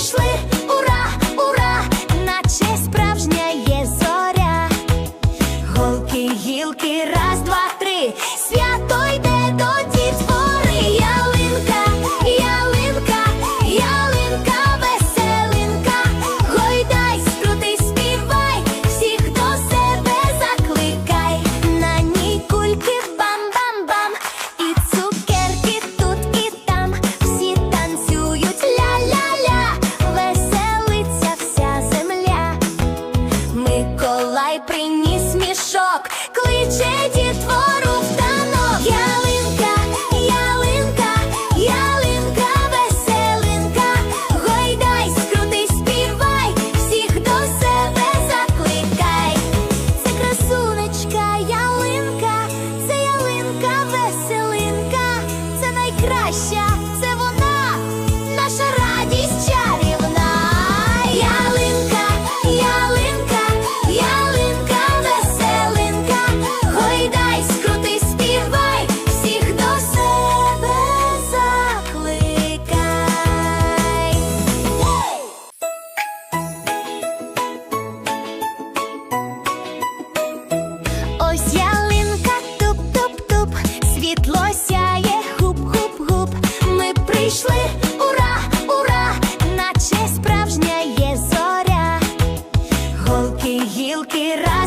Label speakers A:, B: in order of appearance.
A: прийшли, ура, ура, наче справжня є зоря. Голки, гілки, раз, два, три. Свя Приніс мішок, кличе дітвору в танок. Ялинка, ялинка, ялинка, веселинка, гойдай, скрути, співай, всіх до себе закликай. Це красунечка, ялинка, це ялинка, веселинка, це найкраща. прийшли, ура, ура, наче справжня є зоря, голки, гілки, ра.